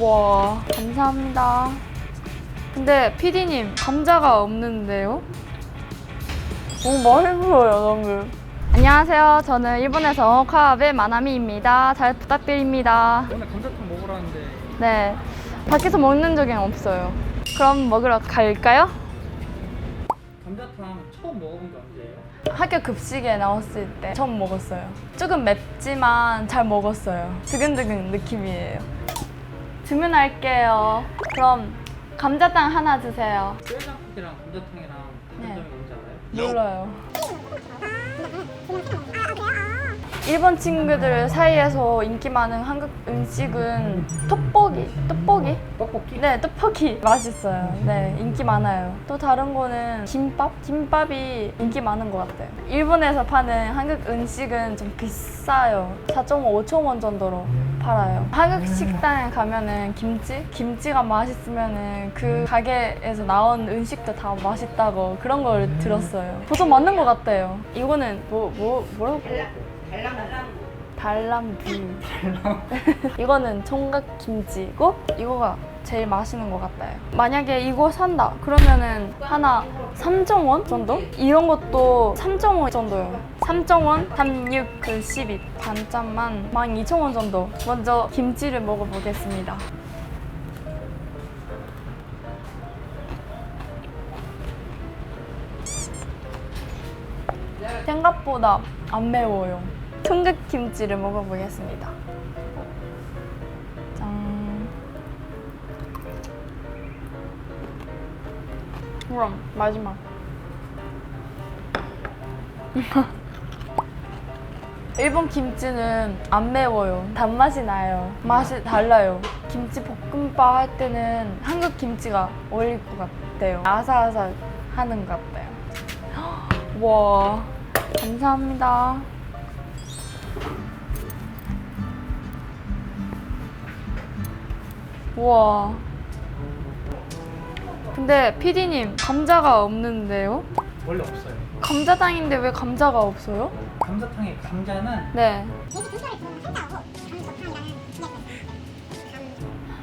와, 감사합니다. 근데 PD님, 감자가 없는데요? 너무 많이 보여요, 너무. 안녕하세요. 저는 일본에서 카와베 마나미입니다. 잘 부탁드립니다. 오늘 감자탕 먹으라는데 네. 밖에서 먹는 적은 없어요. 그럼 먹으러 갈까요? 감자탕 처음 먹어본 게 언제예요? 학교 급식에 나왔을 때 처음 먹었어요. 조금 맵지만 잘 먹었어요. 두근두근 느낌이에요. 주문할게요. 그럼 감자탕 하나 주세요. 뼈장국이랑 감자탕이랑 네. 점이 뭔지 알아요? 몰라요. 일본 친구들 사이에서 인기 많은 한국 음식은 떡볶이. 떡볶이? 떡볶이? 네, 떡볶이 맛있어요. 네, 인기 많아요. 또 다른 거는 김밥? 김밥이 인기 많은 것 같아요. 일본에서 파는 한국 음식은 좀 비싸요. 4.5, 5천 원 정도로 팔아요. 한국 식당에 가면은 김치? 김치가 맛있으면은 그 가게에서 나온 음식도 다 맛있다고 그런 걸 들었어요. 보통 맞는 것 같아요. 이거는 뭐, 뭐, 뭐라고? 달람부. 이거는 총각 김치고 이거가 제일 맛있는 것 같아요. 만약에 이거 산다 그러면은 하나 3.5원 정도? 이런 것도 3.5원 정도요. 3.5원, 36, 그 12. 반짠만 12,000원 정도. 먼저 김치를 먹어보겠습니다. 생각보다 안 매워요. 총각 김치를 먹어보겠습니다. 짠. 그럼 마지막. 일본 김치는 안 매워요. 단맛이 나요. 맛이 달라요. 김치 볶음밥 할 때는 한국 김치가 어울릴 것 같아요. 아삭아삭 하는 것 같아요. 와, 감사합니다. 우와. 근데 PD님, 감자가 없는데요? 원래 없어요. 감자탕인데 왜 감자가 없어요? 감자탕의 감자는 네.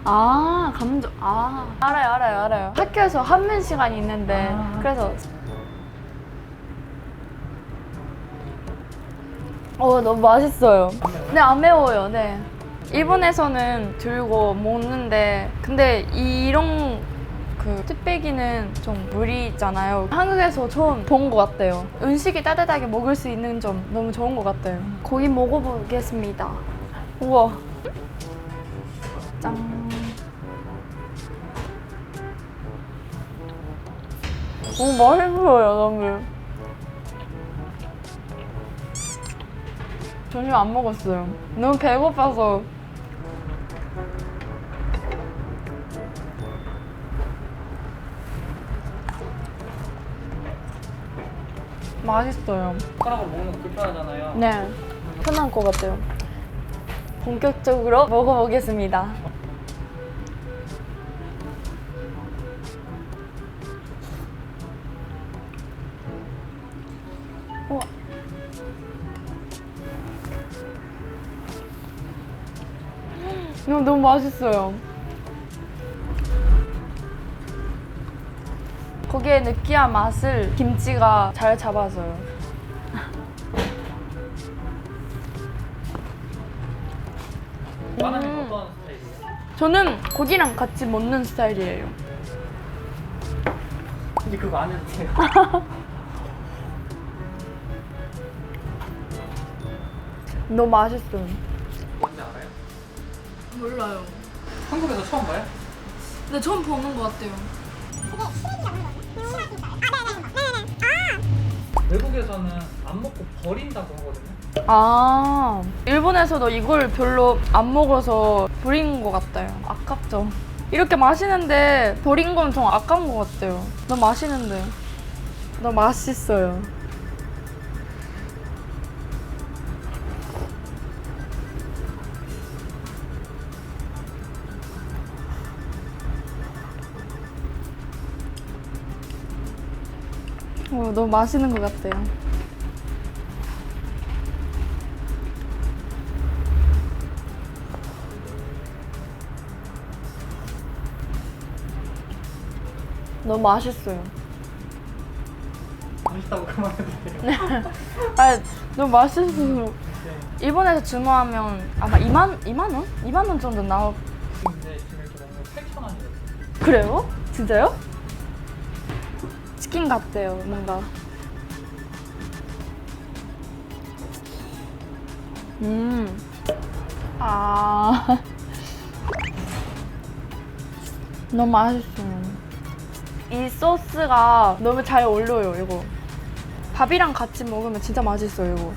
아, 감자. 아, 알아요, 알아요, 알아요. 학교에서 한면 시간이 있는데, 아. 그래서. 어, 너무 맛있어요. 네, 안 매워요, 네. 일본에서는 들고 먹는데, 근데 이런 그 뚝배기는 좀 무리잖아요. 한국에서 처음 본 것 같아요. 음식이 따뜻하게 먹을 수 있는 점 너무 좋은 것 같아요. 고기 먹어보겠습니다. 우와. 짠. 너무 맛있어요, 너무. 점심 안 먹었어요. 너무 배고파서. 맛있어요. 숟가락으로 먹는 거 불편하잖아요. 네, 편한 것 같아요. 본격적으로 먹어보겠습니다. 우와. 너무 맛있어요. 거기에 느끼한 맛을 김치가 잘 잡아줘요. 음. 어떤 스타일이에요? 저는 고기랑 같이 먹는 스타일이에요. 근데 그거 안 해도 돼요. 너무 맛있어요. 뭔지 알아요? 몰라요. 한국에서 처음 봐요? 근데 처음 보는 것 같아요. 외국에서는 안 먹고 버린다고 하거든요. 아, 일본에서도 이걸 별로 안 먹어서 버린 것 같아요. 아깝죠. 이렇게 마시는데 버린 건 좀 아까운 것 같아요. 너무 맛있는데. 너무 맛있어요. 어, 너무 맛있는 것 같아요. 너무 맛있어요. 맛있다고 그만해도 돼요. 아, 너무 맛있어서 네. 일본에서 주문하면 아마 2만 2만 원? 2만 원 정도 나올 근데 지금 이렇게 먹는 8,000원이에요. 그래요? 진짜요? 치킨 같대요, 뭔가. 음. 아. 너무 맛있어요. 이 소스가 너무 잘 어울려요, 이거. 밥이랑 같이 먹으면 진짜 맛있어요, 이거.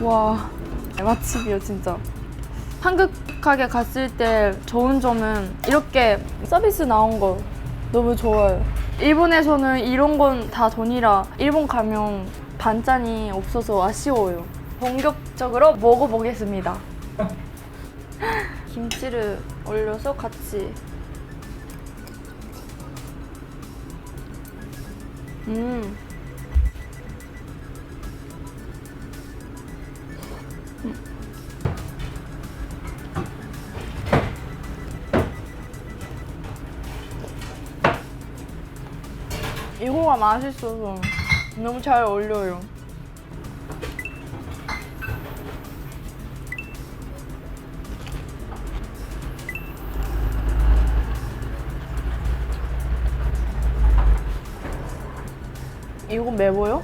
와, 맛집이요, 진짜. 한국 가게 갔을 때 좋은 점은 이렇게 서비스 나온 거 너무 좋아요. 일본에서는 이런 건 다 돈이라 일본 가면 반찬이 없어서 아쉬워요. 본격적으로 먹어보겠습니다. 김치를 올려서 같이. 음. 이거가 맛있어서 너무 잘 어울려요. 이거 매워요?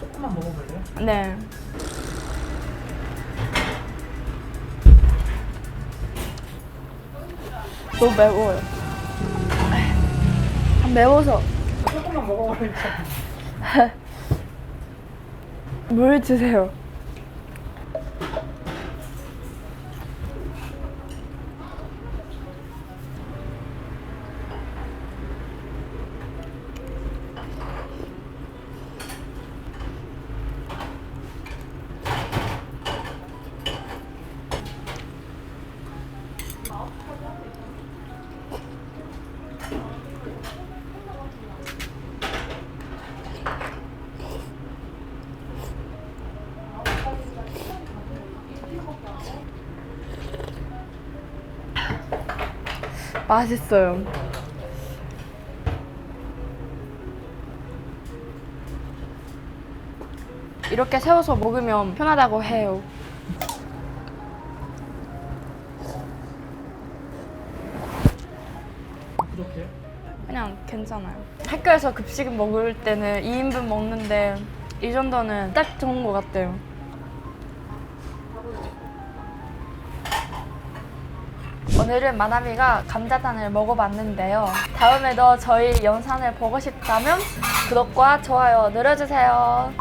조금만 먹어볼래요? 네. 너무 매워요. 아, 매워서 조금만 먹어볼래요. 물 주세요. 맛있어요. 이렇게 세워서 먹으면 편하다고 해요. 부족해요? 그냥 괜찮아요. 학교에서 급식 먹을 때는 2인분 먹는데 이 정도는 딱 좋은 것 같아요. 오늘은 마나미가 감자탕을 먹어봤는데요. 다음에도 저희 영상을 보고 싶다면 구독과 좋아요 눌러주세요.